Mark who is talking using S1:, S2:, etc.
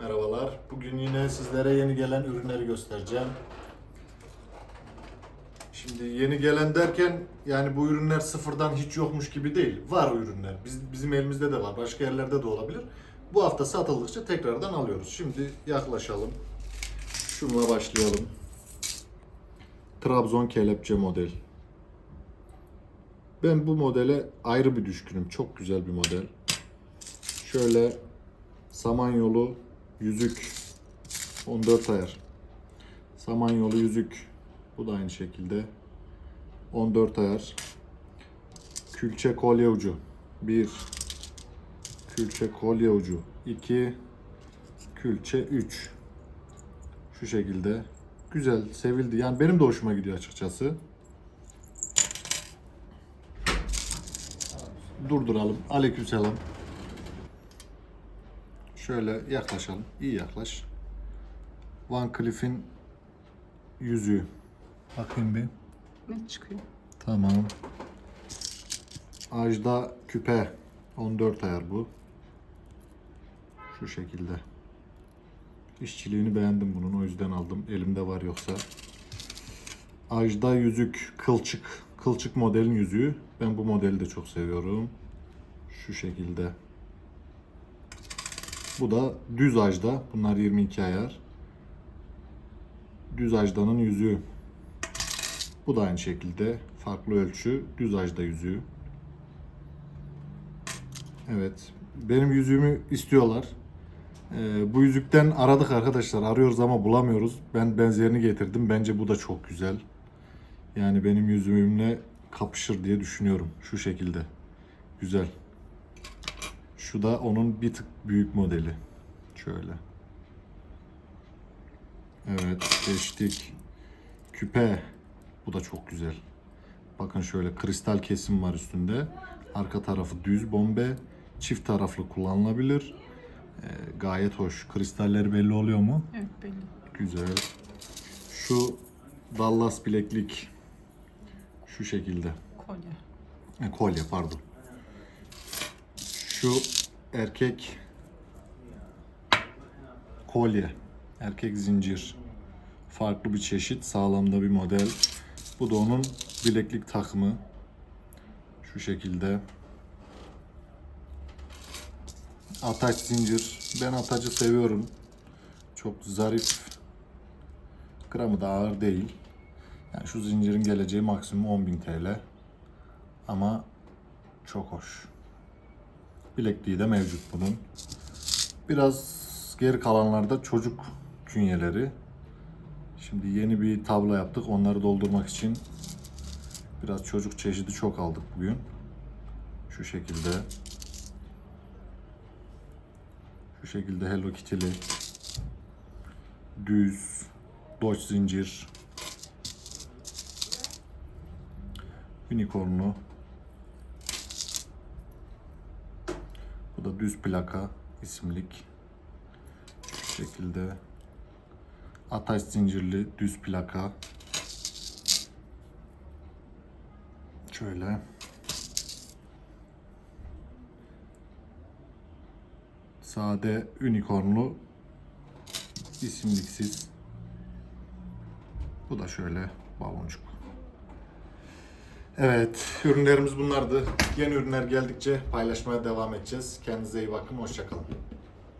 S1: Merhabalar. Bugün yine sizlere yeni gelen ürünleri göstereceğim. Şimdi yeni gelen derken yani bu ürünler sıfırdan hiç yokmuş gibi değil. Var ürünler. Biz, bizim elimizde de var. Başka yerlerde de olabilir. Bu hafta satıldıkça tekrardan alıyoruz. Şimdi yaklaşalım. Şununla başlayalım. Trabzon kelepçe model. Ben bu modele ayrı bir düşkünüm. Çok güzel bir model. Şöyle Samanyolu yüzük 14 ayar. Samanyolu yüzük. Bu da aynı şekilde 14 ayar. Külçe kolye ucu 1 Külçe kolye ucu 2 Külçe 3 Şu şekilde güzel, sevildi. Yani benim de hoşuma gidiyor açıkçası. Durduralım. Aleykümselam. Şöyle yaklaşalım. İyi yaklaş. Van Cleef'in yüzüğü. Bakayım bir.
S2: Ne çıkıyor?
S1: Tamam. Ajda küpe. 14 ayar bu. Şu şekilde. İşçiliğini beğendim bunun. O yüzden aldım. Elimde var yoksa. Ajda yüzük. Kılçık. Kılçık modelin yüzüğü. Ben bu modeli de çok seviyorum. Şu şekilde. Bu da düz ajda. Bunlar 22 ayar. Düz ajdanın yüzüğü. Bu da aynı şekilde farklı ölçü düz ajda yüzüğü. Evet. Benim yüzüğümü istiyorlar. Ee, bu yüzükten aradık arkadaşlar. Arıyoruz ama bulamıyoruz. Ben benzerini getirdim. Bence bu da çok güzel. Yani benim yüzüğümle kapışır diye düşünüyorum. Şu şekilde. Güzel. Şu da onun bir tık büyük modeli. Şöyle. Evet, geçtik. Küpe. Bu da çok güzel. Bakın şöyle kristal kesim var üstünde. Arka tarafı düz bombe. Çift taraflı kullanılabilir. Ee, gayet hoş. Kristalleri belli oluyor mu?
S2: Evet belli.
S1: Güzel. Şu Dallas bileklik. Şu şekilde.
S2: Kolye.
S1: E, kolye pardon. Şu erkek kolye. Erkek zincir. Farklı bir çeşit. Sağlamda bir model. Bu da onun bileklik takımı. Şu şekilde. Ataç zincir. Ben atacı seviyorum. Çok zarif. Gramı da ağır değil. Yani şu zincirin geleceği maksimum 10.000 TL. Ama çok hoş. Bilekliği de mevcut bunun. Biraz geri kalanlarda çocuk künyeleri. Şimdi yeni bir tablo yaptık. Onları doldurmak için biraz çocuk çeşidi çok aldık bugün. Şu şekilde. Şu şekilde Hello Kitty'li. Düz. Dodge zincir. Unicorn'lu. Bu da düz plaka isimlik. Şu şekilde. Ataş zincirli düz plaka. Şöyle. Sade unicornlu isimliksiz. Bu da şöyle baloncuk. Evet, ürünlerimiz bunlardı. Yeni ürünler geldikçe paylaşmaya devam edeceğiz. Kendinize iyi bakın, hoşçakalın.